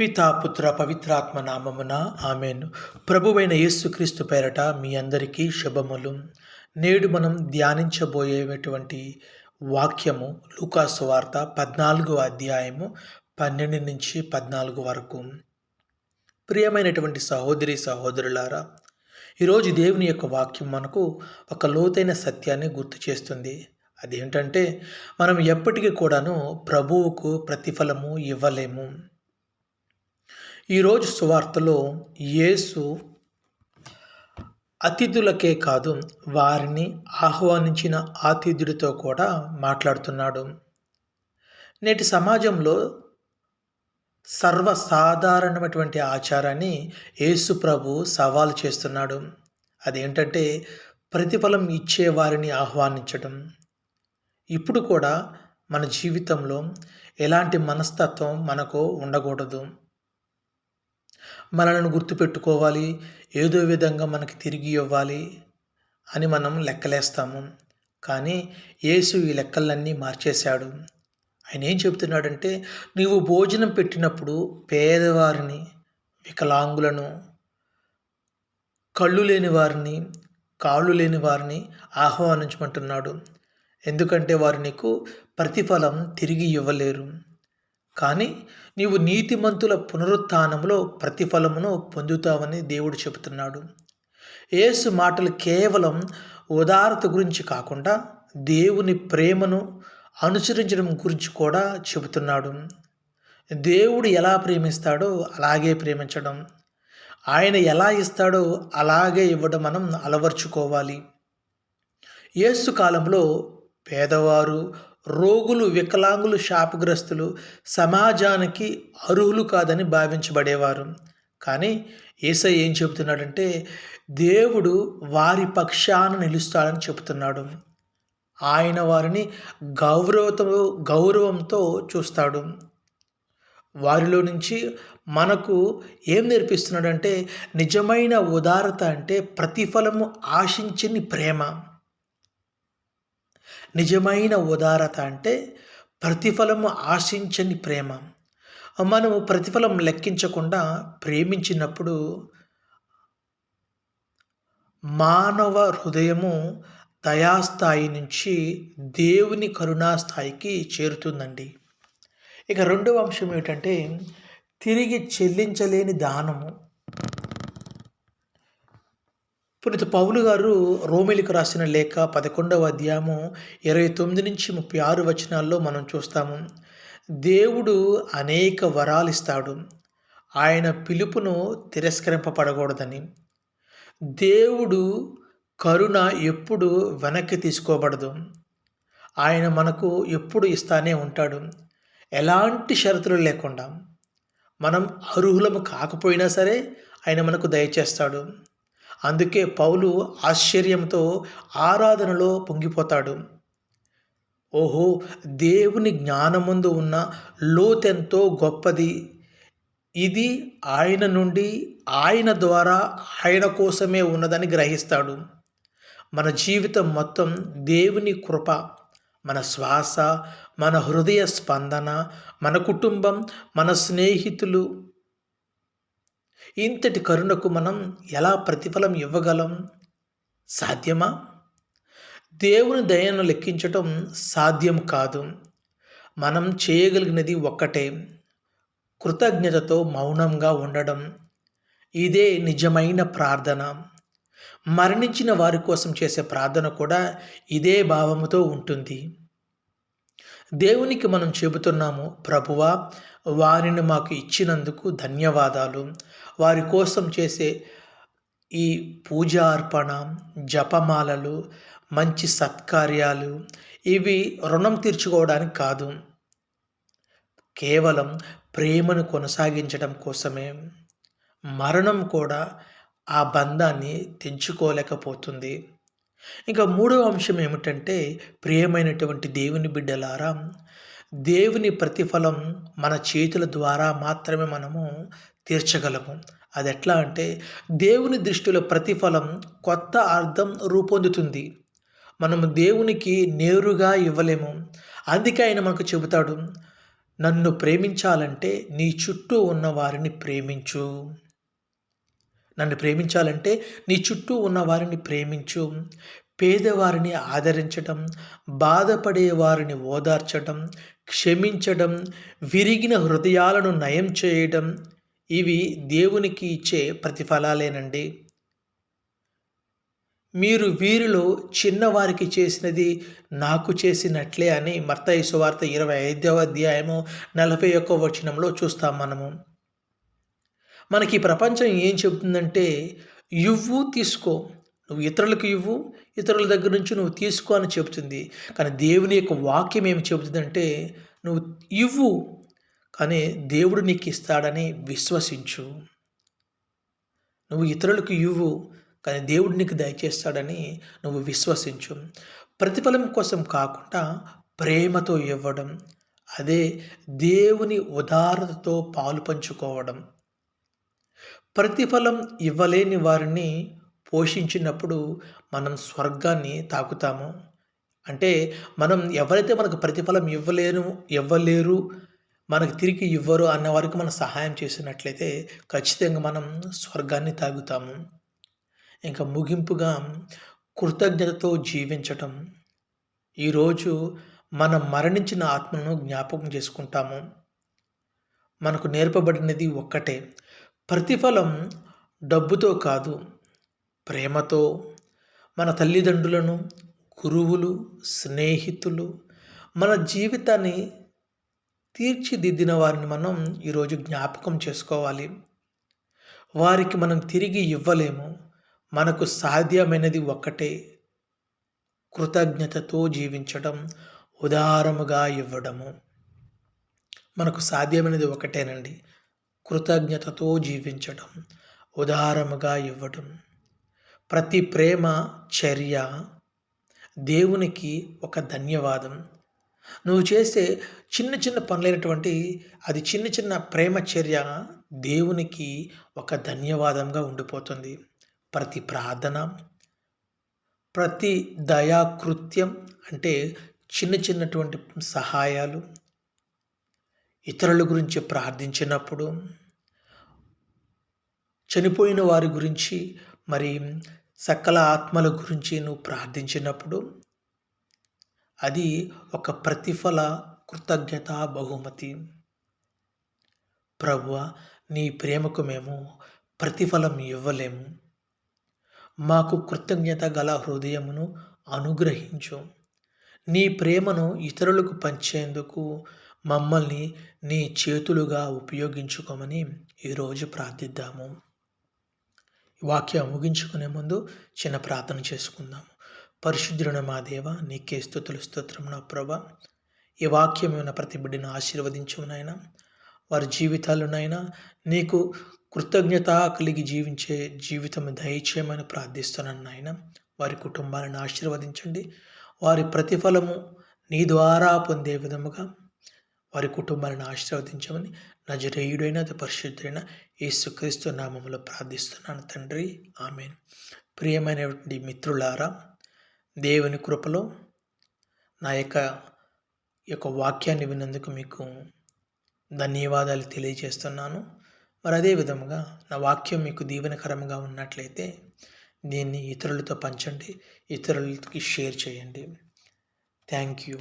పితాపుత్ర పవిత్రాత్మ నామమున ఆమెను. ప్రభువైన యేసుక్రీస్తు పేరట మీ అందరికీ శుభములు. నేడు మనం ధ్యానించబోయేటువంటి వాక్యము లూకాసు వార్త పద్నాలుగో అధ్యాయము పన్నెండు నుంచి పద్నాలుగు వరకు. ప్రియమైనటువంటి సహోదరి సహోదరులారా ఈరోజు దేవుని యొక్క వాక్యం మనకు ఒక లోతైన సత్యాన్ని గుర్తు చేస్తుంది. అదేంటంటే మనం ఎప్పటికీ కూడాను ప్రభువుకు ప్రతిఫలము ఇవ్వలేము. ఈరోజు సువార్తలో యేసు అతిథులకే కాదు వారిని ఆహ్వానించిన ఆతిథ్యుడితో కూడా మాట్లాడుతున్నాడు. నేటి సమాజంలో సర్వసాధారణమైనటువంటి ఆచారాన్ని యేసు ప్రభు సవాలు చేస్తున్నాడు. అదేంటంటే ప్రతిఫలం ఇచ్చే వారిని ఆహ్వానించడం. ఇప్పుడు కూడా మన జీవితంలో ఎలాంటి మనస్తత్వం మనకు ఉండకూడదు. మనలను గుర్తుపెట్టుకోవాలి. ఏదో విధంగా మనకి తిరిగి ఇవ్వాలి అని మనం లెక్కలేస్తాము. కానీ యేసు ఈ లెక్కలన్నీ మార్చేశాడు. ఆయన ఏం చెబుతున్నాడంటే నీవు భోజనం పెట్టినప్పుడు పేదవారిని వికలాంగులను కళ్ళు లేని వారిని కాళ్ళు లేని వారిని ఆహ్వానించమంటున్నాడు. ఎందుకంటే వారు నీకు ప్రతిఫలం తిరిగి ఇవ్వలేరు. కానీ నీవు నీతిమంతుల పునరుత్థానంలో ప్రతిఫలమును పొందుతావని దేవుడు చెబుతున్నాడు. యేసు మాటలు కేవలం ఉదారత గురించి కాకుండా దేవుని ప్రేమను అనుసరించడం గురించి కూడా చెబుతున్నాడు. దేవుడు ఎలా ప్రేమిస్తాడో అలాగే ప్రేమించడం. ఆయన ఎలా ఇస్తాడో అలాగే ఇవ్వడం మనం అలవర్చుకోవాలి. యేసు కాలంలో పేదవారు రోగులు వికలాంగులు శాపగ్రస్తులు సమాజానికి అర్హులు కాదని భావించబడేవారు. కానీ ఏసై ఏం చెబుతున్నాడంటే దేవుడు వారి పక్షాన నిలుస్తాడని చెబుతున్నాడు. ఆయన వారిని గౌరవతో గౌరవంతో చూస్తాడు. వారిలో నుంచి మనకు ఏం నేర్పిస్తున్నాడంటే నిజమైన ఉదారత అంటే ప్రతిఫలము ఆశించని ప్రేమ. నిజమైన ఉదారత అంటే ప్రతిఫలము ఆశించని ప్రేమ. మనము ప్రతిఫలం లెక్కించకుండా ప్రేమించినప్పుడు మానవ హృదయము దయాస్థాయి నుంచి దేవుని కరుణాస్థాయికి చేరుతుందండి. ఇక రెండవ అంశం ఏమిటంటే తిరిగి చెల్లించలేని దానము. పునీత పౌలు గారు రోమిలికి రాసిన లేఖ పదకొండవ అధ్యాయము ఇరవై తొమ్మిది నుంచి ముప్పై ఆరు వచనాల్లో మనం చూస్తాము. దేవుడు అనేక వరాలు ఇస్తాడు. ఆయన పిలుపును తిరస్కరింపబడకూడదని. దేవుడు కరుణ ఎప్పుడు వెనక్కి తీసుకోబడదు. ఆయన మనకు ఎప్పుడు ఇస్తానే ఉంటాడు. ఎలాంటి షరతులు లేకుండా. మనం అర్హులము కాకపోయినా సరే ఆయన మనకు దయచేస్తాడు. అందుకే పౌలు ఆశ్చర్యంతో ఆరాధనలో పొంగిపోతాడు. ఓహో దేవుని జ్ఞానముందు ఉన్న లోతెంతో గొప్పది. ఇది ఆయన నుండి ఆయన ద్వారా ఆయన కోసమే ఉన్నదని గ్రహిస్తాడు. మన జీవితం మొత్తం దేవుని కృప మన శ్వాస మన హృదయ స్పందన మన కుటుంబం మన స్నేహితులు ఇంతటి కరుణకు మనం ఎలా ప్రతిఫలం ఇవ్వగలం? సాధ్యమా? దేవుని దయను లెక్కించటం సాధ్యం కాదు. మనం చేయగలిగినది ఒక్కటే కృతజ్ఞతతో మౌనంగా ఉండడం. ఇదే నిజమైన ప్రార్థన. మరణించిన వారి కోసం చేసే ప్రార్థన కూడా ఇదే భావముతో ఉంటుంది. దేవునికి మనం చెబుతున్నాము ప్రభువా వారిని మాకు ఇచ్చినందుకు ధన్యవాదాలు. వారి కోసం చేసే ఈ పూజా అర్పణ జపమాలలు మంచి సత్కార్యాలు ఇవి రుణం తీర్చుకోవడానికి కాదు. కేవలం ప్రేమను కొనసాగించడం కోసమే. మరణం కూడా ఆ బంధాన్ని తెంచుకోలేకపోతుంది. ఇంకా మూడవ అంశం ఏమిటంటే ప్రియమైనటువంటి దేవుని బిడ్డలారా దేవుని ప్రతిఫలం మన చేతుల ద్వారా మాత్రమే మనము తీర్చగలము. అది ఎట్లా అంటే దేవుని దృష్టిలో ప్రతిఫలం కొత్త అర్థం రూపొందుతుంది. మనము దేవునికి నేరుగా ఇవ్వలేము. అందుకే ఆయన మనకు చెబుతాడు నన్ను ప్రేమించాలంటే నీ చుట్టూ ఉన్న వారిని ప్రేమించు. నన్ను ప్రేమించాలంటే నీ చుట్టూ ఉన్న వారిని ప్రేమించు. పేదవారిని ఆదరించటం బాధపడే వారిని ఓదార్చటం క్షమించడం విరిగిన హృదయాలను నయం చేయడం ఇవి దేవునికి ఇచ్చే ప్రతిఫలాలేనండి. మీరు వీరిలో చిన్నవారికి చేసినది నాకు చేసినట్లే అని మర్తయి సువార్త ఇరవై ఐదవ అధ్యాయము నలభై ఒక్క వచనంలో చూస్తాం మనము. మనకి ప్రపంచం ఏం చెబుతుందంటే ఇవ్వు తీసుకో నువ్వు ఇతరులకు ఇవ్వు ఇతరుల దగ్గర నుంచి నువ్వు తీసుకో అని చెబుతుంది. కానీ దేవుని యొక్క వాక్యం ఏమి చెబుతుందంటే నువ్వు ఇవ్వు కానీ దేవుడు నీకు ఇస్తాడని విశ్వసించు. నువ్వు ఇతరులకు ఇవ్వు కానీ దేవుడు నీకు దయచేస్తాడని నువ్వు విశ్వసించు. ప్రతిఫలం కోసం కాకుండా ప్రేమతో ఇవ్వడం అదే దేవుని ఉదారతతో పాలు పంచుకోవడం. ప్రతిఫలం ఇవ్వలేని వారిని పోషించినప్పుడు మనం స్వర్గాన్ని తాకుతాము. అంటే మనం ఎవరైతే మనకు ప్రతిఫలం ఇవ్వలేరు ఇవ్వలేరు మనకు తిరిగి ఇవ్వరు అన్న వారికి మనం సహాయం చేసినట్లయితే ఖచ్చితంగా మనం స్వర్గాన్ని తాగుతాము. ఇంకా ముగింపుగా కృతజ్ఞతతో జీవించటం. ఈరోజు మనం మరణించిన ఆత్మను జ్ఞాపకం చేసుకుంటాము. మనకు నేర్పబడినది ఒక్కటే. ప్రతిఫలం డబ్బుతో కాదు. ప్రేమతో మన తల్లిదండ్రులను గురువులు స్నేహితులు మన జీవితాన్ని తీర్చిదిద్దిన వారిని మనం ఈరోజు జ్ఞాపకం చేసుకోవాలి. వారికి మనం తిరిగి ఇవ్వలేము. మనకు సాధ్యమైనది ఒక్కటే. కృతజ్ఞతతో జీవించడం ఉదారముగా ఇవ్వడము. మనకు సాధ్యమైనది ఒకటేనండి కృతజ్ఞతతో జీవించడం ఉదారముగా ఇవ్వడం. ప్రతి ప్రేమ చర్య దేవునికి ఒక ధన్యవాదం. నువ్వు చేసే చిన్న చిన్న పనులైనటువంటి అది చిన్న చిన్న ప్రేమ చర్య దేవునికి ఒక ధన్యవాదంగా ఉండిపోతుంది. ప్రతి ప్రార్థన ప్రతి దయాకృత్యం అంటే చిన్న చిన్నటువంటి సహాయాలు ఇతరుల గురించి ప్రార్థించినప్పుడు చనిపోయిన వారి గురించి మరి సకల ఆత్మల గురించి నువ్వు ప్రార్థించినప్పుడు అది ఒక ప్రతిఫల కృతజ్ఞత బహుమతి. ప్రభువ నీ ప్రేమకు మేము ప్రతిఫలం ఇవ్వలేము. మాకు కృతజ్ఞత గల హృదయమును అనుగ్రహించు. నీ ప్రేమను ఇతరులకు పంచేందుకు మమ్మల్ని నీ చేతులుగా ఉపయోగించుకోమని ఈరోజు ప్రార్థిద్దాము. వాక్యం ముగించుకునే ముందు చిన్న ప్రార్థన చేసుకుందాము. పరిశుద్ధుడైన మా దేవ నీకే స్థుతులు స్తోత్రం నా ప్రభ. ఈ వాక్యమైన ప్రతి బిడ్డను ఆశీర్వదించమునైనా వారి జీవితాలునైనా నీకు కృతజ్ఞత కలిగి జీవించే జీవితం దయచేయమని ప్రార్థిస్తున్నాను నాయన. వారి కుటుంబాలను ఆశీర్వదించండి. వారి ప్రతిఫలము నీ ద్వారా పొందే విధముగా వారి కుటుంబాలను ఆశీర్వదించమని నజరేయుడైన పరిశుద్ధుడైన యేసుక్రీస్తు నామంలో ప్రార్థిస్తున్నాను తండ్రి. ఆమె ప్రియమైనటువంటి మిత్రులారా దేవుని కృపలో నా యొక్క యొక్క వాక్యాన్ని విన్నందుకు మీకు ధన్యవాదాలు తెలియజేస్తున్నాను. మరి అదే విధముగా నా వాక్యం మీకు దీవెనకరంగా ఉన్నట్లయితే దీన్ని ఇతరులతో పంచండి ఇతరులకి షేర్ చేయండి. Thank you.